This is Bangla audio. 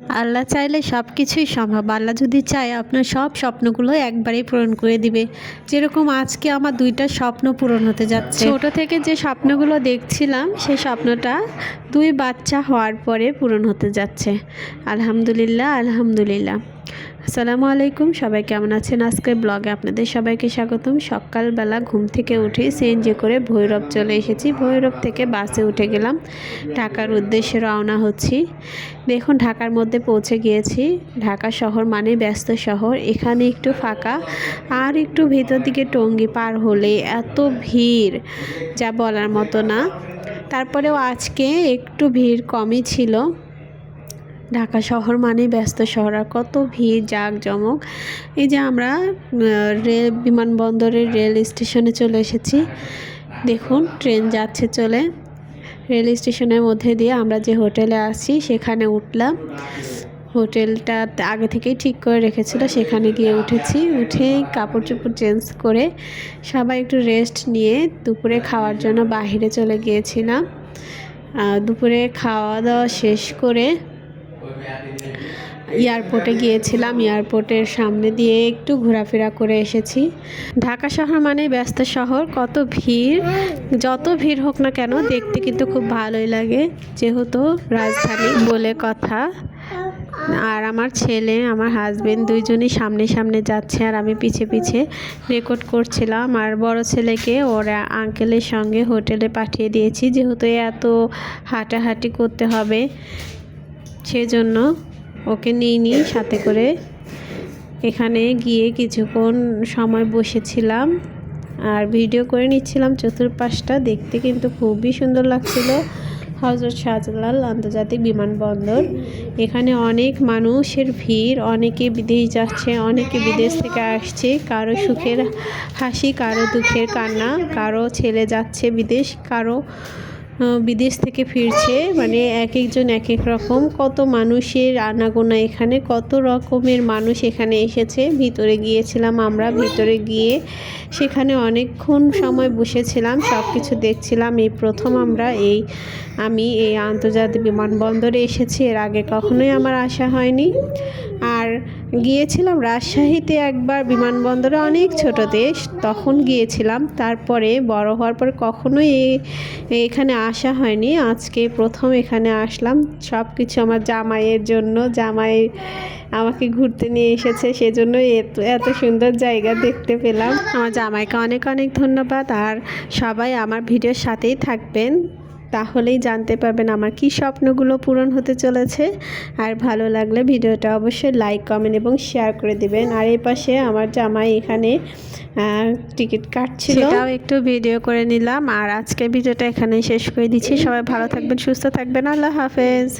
আল্লাহ চাইলে সব কিছুই সম্ভব। আল্লাহ যদি চায়, আপনার সব স্বপ্নগুলো একবারেই পূরণ করে দিবে। যেরকম আজকে আমার দুইটা স্বপ্ন পূরণ হতে যাচ্ছে। ছোট থেকে যে স্বপ্নগুলো দেখছিলাম সেই স্বপ্নটা দুই বাচ্চা হওয়ার পরে পূরণ হতে যাচ্ছে। আলহামদুলিল্লাহ আলহামদুলিল্লাহ। আসসালামু আলাইকুম, সবাই কেমন আছেন? আজকের ব্লগে আপনাদের সবাইকে স্বাগতম। সকালবেলা ঘুম থেকে উঠে সিএনজি করে ভৈরব চলে এসেছি। ভৈরব থেকে বাসে উঠে গেলাম। ঢাকার উদ্দেশ্যে রওনা হচ্ছি। দেখুন, ঢাকার মধ্যে পৌঁছে গিয়েছি। ঢাকা শহর মানে ব্যস্ত শহর। এখানে একটু ফাঁকা। আর একটু ভেতর দিকে টঙ্গি পার হলে এত ভিড়, যা বলার মতো না। তারপরেও আজকে একটু ভিড় কমই ছিল। ঢাকা শহর মানে ব্যস্ত শহর। আর কত ভিড়, জাঁকজমক। এই যে আমরা রেল, বিমানবন্দরের রেল স্টেশনে চলে এসেছি। দেখুন, ট্রেন যাচ্ছে চলে। রেল স্টেশনের মধ্যে দিয়ে আমরা যে হোটেলে আছি, সেখানে উঠলাম। হোটেলটা আগে থেকেই ঠিক করে রেখেছিল, সেখানে গিয়ে উঠেছি। উঠে কাপড় চোপড় চেঞ্জ করে সবাই একটু রেস্ট নিয়ে দুপুরে খাওয়ার জন্য বাইরে চলে গিয়েছিলাম। দুপুরে খাওয়া দাওয়া শেষ করে এয়ারপোর্টে গিয়েছিলাম, এয়ারপোর্টের সামনে দিয়ে একটু ঘোরাফেরা করে এসেছি। ঢাকা শহর মানে ব্যস্ত শহর, কত ভিড়, যত ভিড় হোক না কেন দেখতে কিন্তু খুব ভালোই লাগে। যেহেতু রাজধানী বলে কথা, আর আমার ছেলে, আমার হাজবেন্ড দুইজনই সামনে সামনে যাচ্ছে, আর আমি পিছে পিছে রেকর্ড করছিলাম। আর বড় ছেলেকে ওরা আঙ্কেলের সঙ্গে হোটেলে পাঠিয়ে দিয়েছি, যেহেতু এত হাঁটাহাঁটি করতে হবে, সেজন্য ওকে নিয়ে নিই সাথে করে। এখানে গিয়ে কিছুক্ষণ সময় বসেছিলাম আর ভিডিও করে নিচ্ছিলাম চতুর্পাশটা। দেখতে কিন্তু খুবই সুন্দর লাগছিল। হজরত শাহজালাল আন্তর্জাতিক বিমানবন্দর। এখানে অনেক মানুষের ভিড়, অনেকে বিদেশ যাচ্ছে, অনেকে বিদেশ থেকে আসছে। কারও সুখের হাসি, কারও দুঃখের কান্না, কারও ছেলে যাচ্ছে বিদেশ, কারও বিদেশ থেকে ফিরছে মানে এক একজন এক এক রকম। কত মানুষের আনাগোনা এখানে, কত রকমের মানুষ এখানে এসেছে। ভিতরে গিয়েছিলাম আমরা, ভিতরে গিয়ে সেখানে অনেকক্ষণ সময় বসেছিলাম সব কিছু দেখছিলাম। এই প্রথম আমরা, এই আমি এই আন্তর্জাতিক বিমানবন্দরে এসেছি। এর আগে কখনোই আমার আসা হয়নি। আর গিয়েছিলাম রাজশাহীতে একবার, বিমানবন্দরে অনেক ছোট দেশ, তখন গিয়েছিলাম। তারপরে বড় হওয়ার পর কখনোই এখানে আসা হয়নি। আজকে প্রথম এখানে আসলাম। সব কিছু আমার জামাইয়ের জন্য। জামাই আমাকে ঘুরতে নিয়ে এসেছে, সেজন্য এত এত সুন্দর জায়গা দেখতে পেলাম। আমার জামাইকে অনেক অনেক ধন্যবাদ। আর সবাই আমার ভিডিওর সাথেই থাকবেন। তাহলেই জানতে পারবেন আমার কি স্বপ্নগুলো পূরণ হতে চলেছে। আর ভালো লাগলে ভিডিওটা অবশ্যই লাইক কমেন্ট এবং শেয়ার করে দিবেন। আর এই পাশে আমার জামাই এখানে টিকিট কাটছিল। সেটাও একটু ভিডিও করে নিলাম। আর আজকে ভিডিওটা এখানে শেষ করে দিচ্ছি। সবাই ভালো থাকবেন, সুস্থ থাকবেন। আল্লাহ হাফেজ।